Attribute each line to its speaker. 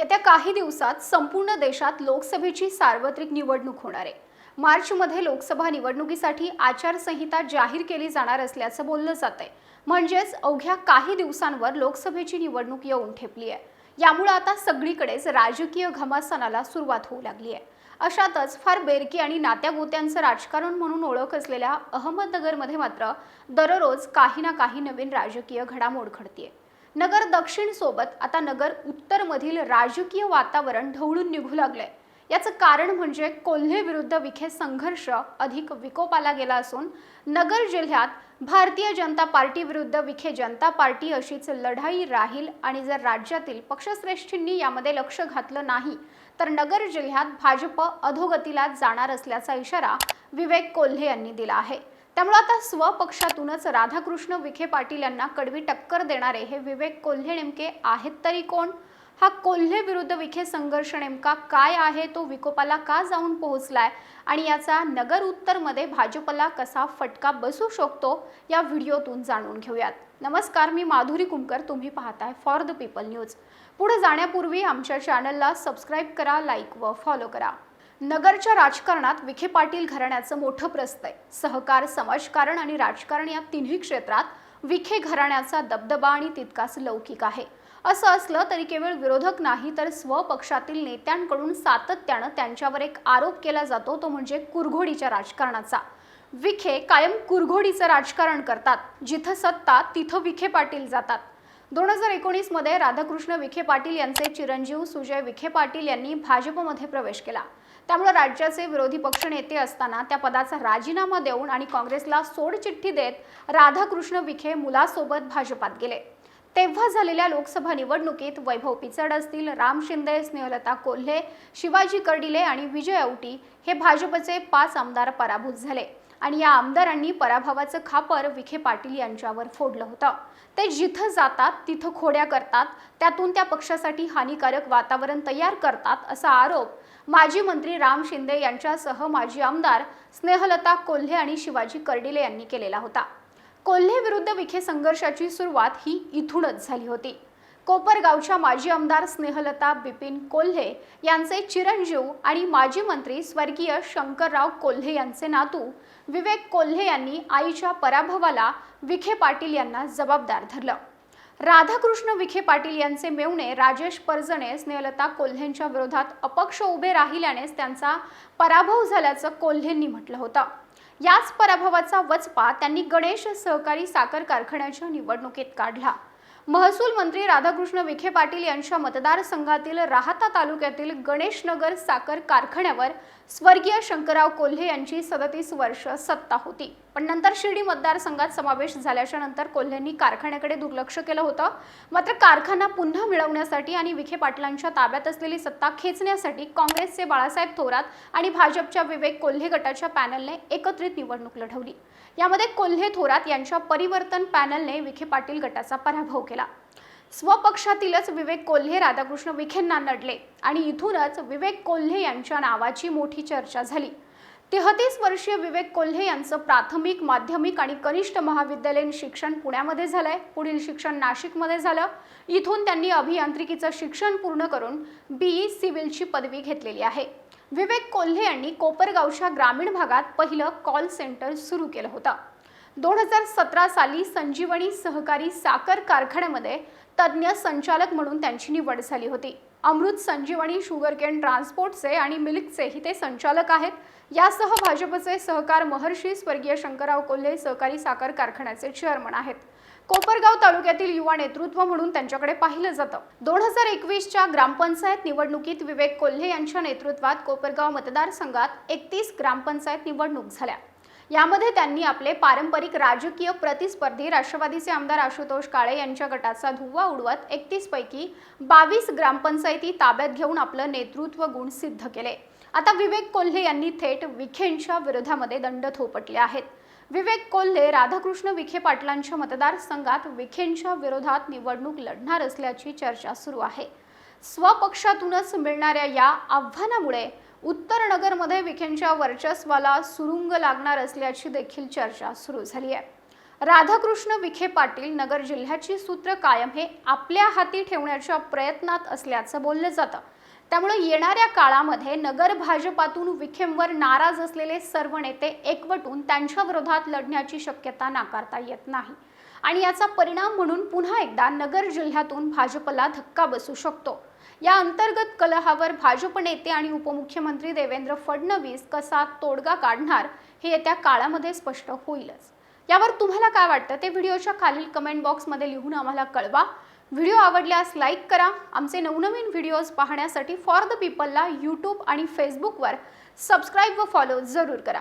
Speaker 1: येत्या काही दिवसात संपूर्ण देशात लोकसभेची सार्वत्रिक निवडणूक होणार आहे. मार्चमध्ये लोकसभा निवडणुकीसाठी आचारसंहिता जाहीर केली जाणार असल्याचं बोललं जात आहे म्हणजेच अवघ्या काही दिवसांवर लोकसभेची निवडणूक येऊन ठेपली आहे. यामुळे आता सगळीकडेच राजकीय घमासानाला सुरुवात होऊ लागली आहे. अशातच फार बेरकी आणि नात्यागोत्यांचं राजकारण म्हणून ओळख असलेल्या अहमदनगरमध्ये मात्र दररोज काही ना काही नवीन राजकीय घडामोड घडतीये. नगर दक्षिण सोबत आता नगर उत्तर मधील राजकीय वातावरण ढवळून निघू लागलंय. याचं कारण म्हणजे कोल्हे विरुद्ध विखे संघर्ष अधिक विकोपाला गेला असून नगर जिल्ह्यात भारतीय जनता पार्टी विरुद्ध विखे जनता पार्टी अशीच लढाई राहील आणि जर राज्यातील पक्षश्रेष्ठींनी यामध्ये लक्ष घातलं नाही तर नगर जिल्ह्यात भाजप अधोगतीला जाणार असल्याचा इशारा विवेक कोल्हे यांनी दिला आहे. त्यामुळे आता स्वपक्षातूनच राधाकृष्ण विखे पाटील यांना कडवी टक्कर देणारे हे विवेक कोल्हे नेमके आहेत तरी कोण? हा कोल्हे विरुद्ध विखे संघर्ष नेमका काय आहे? तो विकोपाला का जाऊन पोहोचलाय? आणि याचा नगर उत्तरमध्ये भाजपला कसा फटका बसू शकतो? या व्हिडिओतून जाणून घेऊयात. नमस्कार मी माधुरी कुमकर. तुम्ही पाहताय फॉर द पीपल न्यूज पुढे जाण्यापूर्वी आमच्या चॅनलला सबस्क्राईब करा लाईक व फॉलो करा. नगरच्या राजकारणात विखे पाटील घराण्याचं मोठं प्रस्त आहे. सहकार समाजकारण आणि राजकारण या तिन्ही क्षेत्रात विखे घराण्याचा दबदबा आणि तितकाच लौकिक आहे. असं असलं तरी केवळ विरोधक नाही तर स्वपक्षातील नेत्यांकडून सातत्यानं त्यांच्यावर एक आरोप केला जातो तो म्हणजे कुरघोडीच्या राजकारणाचा. विखे कायम कुरघोडीचं राजकारण करतात. जिथं सत्ता तिथं विखे पाटील जातात. दोन हजार एकोणीसमध्ये राधाकृष्ण विखे पाटील यांचे चिरंजीव सुजय विखे पाटील यांनी भाजपमध्ये प्रवेश केला. त्यामुळे राज्याचे विरोधी पक्षनेते असताना त्या पदाचा राजीनामा देऊन आणि काँग्रेसला सोडचिठ्ठी देत राधाकृष्ण विखे मुलासोबत भाजपात गेले. तेव्हा झालेल्या लोकसभा निवडणुकीत वैभव पिचड असतील राम शिंदे स्नेहलता कोल्हे शिवाजी कर्डिले आणि विजय औटी हे भाजपचे पाच आमदार पराभूत झाले. आणि या आमदारांनी पराभवाचं खापर विखे पाटील यांच्यावर फोडलं होतं. ते जिथं जातात तिथं खोड्या करतात त्यातून त्या पक्षासाठी हानिकारक वातावरण तयार करतात असा आरोप माजी मंत्री राम शिंदे यांच्यासह माजी आमदार स्नेहलता कोल्हे आणि शिवाजी कर्डिले यांनी केलेला होता. कोल्हे विरुद्ध विखे संघर्षाची सुरुवात ही इथूनच झाली होती. कोपरगावच्या माजी आमदार स्नेहलता बिपिन कोल्हे यांचे चिरंजीव आणि माजी मंत्री स्वर्गीय शंकरराव कोल्हे यांचे नातू विवेक कोल्हे यांनी आईच्या पराभवाला विखे पाटील यांना जबाबदार धरलं. राधाकृष्ण विखे पाटील यांचे मेवणे राजेश परजणे स्नेहलता कोल्हेंच्या विरोधात अपक्ष उभे राहिल्यानेच त्यांचा पराभव झाल्याचं कोल्हेंनी म्हटलं होतं. याच पराभवाचा वचपा त्यांनी गणेश सहकारी साखर कारखान्याच्या निवडणुकीत काढला. महसूल मंत्री राधाकृष्ण विखे पाटील यांच्या मतदारसंघातील राहता तालुक्यातील गणेशनगर साखर कारखान्यावर स्वर्गीय शंकरराव कोल्हे यांची सदतीस वर्ष सत्ता होती. पण नंतर शिर्डी मतदारसंघात समावेश झाल्याच्यानंतर कोल्हेंनी कारखान्याकडे दुर्लक्ष केलं होतं. मात्र कारखाना पुन्हा मिळवण्यासाठी आणि विखे पाटलांच्या ताब्यात असलेली सत्ता खेचण्यासाठी काँग्रेसचे बाळासाहेब थोरात आणि भाजपच्या विवेक कोल्हे गटाच्या पॅनलने एकत्रित निवडणूक लढवली. यामध्ये कोल्हे थोरात यांच्या परिवर्तन पॅनलने विखे पाटील गटाचा पराभव केला. स्वपक्षातीलच विवेक कोल्हे राधाकृष्ण विखेंना नडले आणि इथूनच विवेक कोल्हे यांच्या नावाची मोठी चर्चा झाली. तेहतीस वर्षीय विवेक कोल्हे यांचं प्राथमिक माध्यमिक आणि कनिष्ठ महाविद्यालयीन शिक्षण पुण्यामध्ये झालंय. पुढील शिक्षण नाशिकमध्ये झालं. इथून त्यांनी अभियांत्रिकीचं शिक्षण पूर्ण करून बीई सिव्हिलची पदवी घेतलेली आहे. विवेक कोल्हे यांनी कोपरगावच्या ग्रामीण भागात पहिलं कॉल सेंटर सुरू केलं होतं. दोन हजार सतरा साली संजीवनी सहकारी साखर कारखान्यामध्ये तज्ज्ञ संचालक म्हणून त्यांची निवड झाली होती. अमृत संजीवनी शुगर केन ट्रान्सपोर्टचे आणि मिल्कचेही ते संचालक आहेत. यासह भाजपचे सहकार महर्षी स्वर्गीय शंकरराव कोल्हे सहकारी साखर कारखान्याचे चेअरमन आहेत. कोपरगाव तालुक्यातील युवा नेतृत्व म्हणून त्यांच्याकडे पाहिलं जातं. दोन हजार एकवीसच्या ग्रामपंचायत निवडणुकीत विवेक कोल्हे यांच्या नेतृत्वात कोपरगाव मतदारसंघात एकतीस ग्रामपंचायत निवडणूक झाल्या. यामध्ये त्यांनी आपले पारंपरिक राजकीय प्रतिस्पर्धी राष्ट्रवादीचे आमदार आशुतोष काळे यांच्या गटाचा धुव्वा उडवत एकतीस पैकी बावीस ग्रामपंचायती ताब्यात घेऊन आपलं नेतृत्व गुण सिद्ध केले. आता विवेक कोल्हे यांनी थेट विखेंच्या विरोधामध्ये दंड थोपटले आहेत. विवेक कोल्हे राधाकृष्ण विखे पाटलांच्या मतदारसंघात विखेंच्या विरोधात निवडणूक लढणार असल्याची चर्चा सुरू आहे. स्वपक्षातूनच मिळणाऱ्या या आव्हानामुळे उत्तर नगरमध्ये विखेंच्या वर्चस्वाला सुरुंग लागणार असल्याची देखील चर्चा सुरू झाली आहे. राधाकृष्ण विखे पाटील नगर जिल्ह्याची सूत्र कायम हे आपल्या हाती ठेवण्याच्या प्रयत्नात असल्याचं बोललं जातं. त्यामुळे येणाऱ्या काळामध्ये नगर भाजपातून विखेंवर नाराज असलेले सर्व नेते एकवटून त्यांच्या विरोधात लढण्याची शक्यता नाकारता येत नाही. आणि याचा परिणाम म्हणून पुन्हा एकदा नगर जिल्ह्यातून भाजपला धक्का बसू शकतो. या अंतर्गत कलहावर भाजप नेते आणि उपमुख्यमंत्री देवेंद्र फडणवीस कसा तोडगा काढणार हे येत्या काळामध्ये स्पष्ट होईलच. यावर तुम्हाला काय वाटतं? ते व्हिडिओच्या खालील कमेंट बॉक्समध्ये लिहून आम्हाला कळवा. व्हिडिओ आवडल्यास लाईक करा. आमचे नवनवीन व्हिडिओज पाहण्यासाठी फॉर द पीपलला यूट्यूब आणि फेसबुकवर सबस्क्राईब व फॉलो जरूर करा.